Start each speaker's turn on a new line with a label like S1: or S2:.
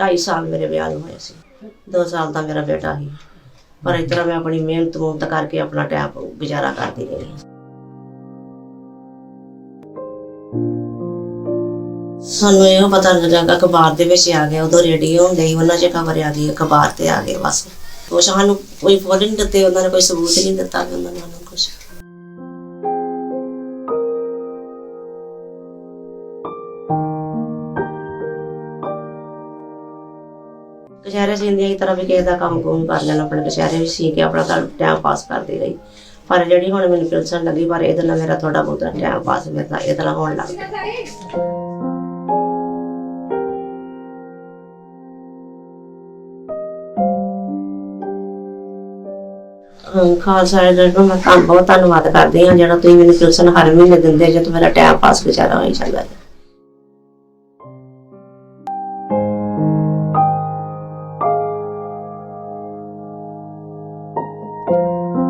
S1: 2.5 ਸਾਲ ਮੇਰੇ ਵਿਆਹ ਨੂੰ ਹੋਏ ਸੀ। 2 ਸਾਲ ਦਾ ਮੇਰਾ ਬੇਟਾ ਸੀ। ਪਰ ਇਸ ਤਰ੍ਹਾਂ ਮੈਂ ਆਪਣੀ ਮਿਹਨਤ ਮੁਹਨਤ ਕਰਕੇ ਆਪਣਾ ਟਾਈਮ ਗੁਜ਼ਾਰਾ ਕਰਦੀ ਰਹੀ ਸਾਨੂੰ ਇਹੋ ਪਤਾ ਲੱਗਾ ਕਿ ਅਖਬਾਰ ਦੇ ਵਿੱਚ ਆ ਗਿਆ, ਉਦੋਂ ਰੇਡੀਓ ਹੁੰਦੇ ਸੀ, ਉਹਨਾਂ 'ਚ ਖਬਰ ਆ ਗਈ, ਅਖਬਾਰ ਤੇ ਆ ਗਏ ਬਸ। ਉਹ ਸਾਨੂੰ ਕੋਈ ਫੋਨ ਨਹੀਂ ਦਿੱਤੇ, ਉਹਨਾਂ ਨੇ ਕੋਈ ਸਬੂਤ ਨਹੀਂ ਦਿੱਤਾ ਕਿ ਉਹਨਾਂ ਨੇ ਸਾਨੂੰ ਕੁਝ ਕਚਹਿਰੇ ਤਰ੍ਹਾਂ ਵੀ ਕਿਸੇ ਦਾ ਕੰਮ ਕੁਮ ਕਰ ਲੈਣਾ, ਆਪਣੇ ਕਚਹਿਰੇ ਵੀ ਸੀ ਕੇ ਆਪਣਾ ਟਾਈਮ ਪਾਸ ਕਰਦੀ ਰਹੀ। ਪਰ ਜਿਹੜੀ ਹੁਣ ਮੈਨੂੰ ਪੈਨਸ਼ਨ ਲੱਗੀ, ਪਰ ਇਹਦੇ ਨਾਲ ਮੇਰਾ ਥੋੜਾ ਬਹੁਤਾ ਟਾਈਮ ਪਾਸ ਮੇਰੇ ਇਹਦੇ ਨਾਲ ਹੋਣ ਲੱਗ ਗਿਆ। ਖਾਲਸਾ ਏਡ ਮੈਂ ਤੁਹਾਨੂੰ ਬਹੁਤ ਧੰਨਵਾਦ ਕਰਦੀ ਹਾਂ, ਜਿਹੜਾ ਤੁਸੀਂ ਮੈਨੂੰ ਪੈਨਸ਼ਨ ਹਰ ਮਹੀਨੇ ਦਿੰਦੇ ਜੇ ਤੇ ਮੇਰਾ ਟਾਈਮ ਪਾਸ ਵਿਚਾਰਾ ਹੋਈ ਜਾਂਦਾ। Thank you.